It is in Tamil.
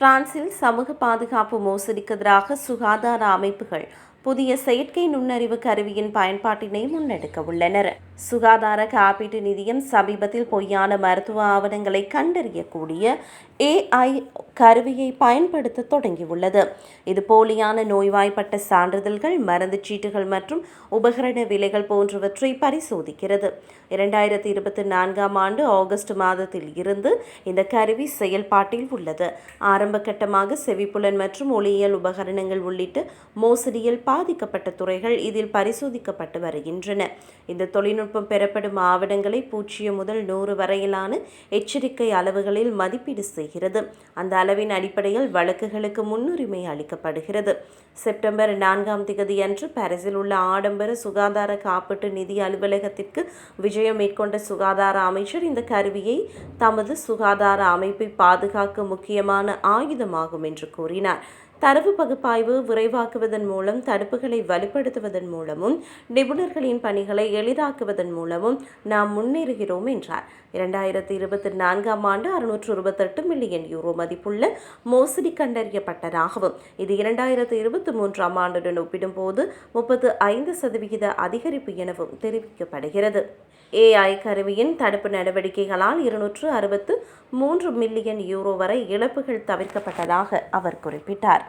பிரான்சில் சமூக பாதுகாப்பு மோசடிக்கு எதிராக சுகாதார அமைப்புகள் புதிய செயற்கை நுண்ணறிவு கருவியின் பயன்பாட்டினை முன்னெடுக்க உள்ளனர். சுகாதார காப்பீட்டு நிதியம் சமீபத்தில் பொய்யான மருத்துவ ஆவணங்களை கண்டறியக்கூடிய ஏஐ கருவியை பயன்படுத்த தொடங்கியுள்ளது. இது போலியான நோய்வாய்ப்பட்ட சான்றிதழ்கள் மருந்து சீட்டுகள் மற்றும் உபகரண விலைகள் போன்றவற்றை பரிசோதிக்கிறது. இரண்டாயிரத்தி இருபத்தி நான்காம் ஆண்டு ஆகஸ்ட் மாதத்தில் இருந்து இந்த கருவி செயல்பாட்டில் உள்ளது. ஆரம்ப கட்டமாக செவிப்புலன் மற்றும் ஒளியியல் உபகரணங்கள் உள்ளிட்ட மோசடியில் பாதிக்கப்பட்ட துறைகள் இதில் பரிசோதிக்கப்பட்டு வருகின்றன. இந்த தொழில்நுட்பம் பெறப்படும் ஆவணங்களை பூஜ்ஜியம் முதல் நூறு வரையிலான எச்சரிக்கை அளவுகளில் மதிப்பீடு செய்கிறது. அந்த அளவின் அடிப்படையில் வழக்குகளுக்கு முன்னுரிமை அளிக்கப்படுகிறது. செப்டம்பர் நான்காம் திகதியன்று பாரிஸில் உள்ள ஆடம்பர சுகாதார காப்பீட்டு நிதி அலுவலகத்திற்கு விஜயம் மேற்கொண்ட சுகாதார அமைச்சர் இந்த கருவியை தமது சுகாதார அமைப்பை பாதுகாக்க முக்கியமான ஆயுதமாகும் என்று கூறினார். தரவு பகுப்பாய்வு விரைவாக்குவதன் மூலம் தடுப்புகளை வலுப்படுத்துவதன் மூலமும் நிபுணர்களின் பணிகளை எளிதாக்குவதன் மூலமும் நாம் முன்னேறுகிறோம் என்றார். இரண்டாயிரத்தி இருபத்தி நான்காம் ஆண்டு அறுநூற்று இருபத்தெட்டு மில்லியன் யூரோ மதிப்புள்ள மோசடி கண்டறியப்பட்டதாகவும் இது இரண்டாயிரத்து இருபத்தி மூன்றாம் ஆண்டுடன் ஒப்பிடும்போது முப்பத்து ஐந்து சதவிகித அதிகரிப்பு எனவும் தெரிவிக்கப்படுகிறது. ஏஐ கருவியின் தடுப்பு நடவடிக்கைகளால் இருநூற்று அறுபத்து மூன்று மில்லியன் யூரோ வரை இழப்புகள் தவிர்க்கப்பட்டதாக அவர் குறிப்பிட்டார்.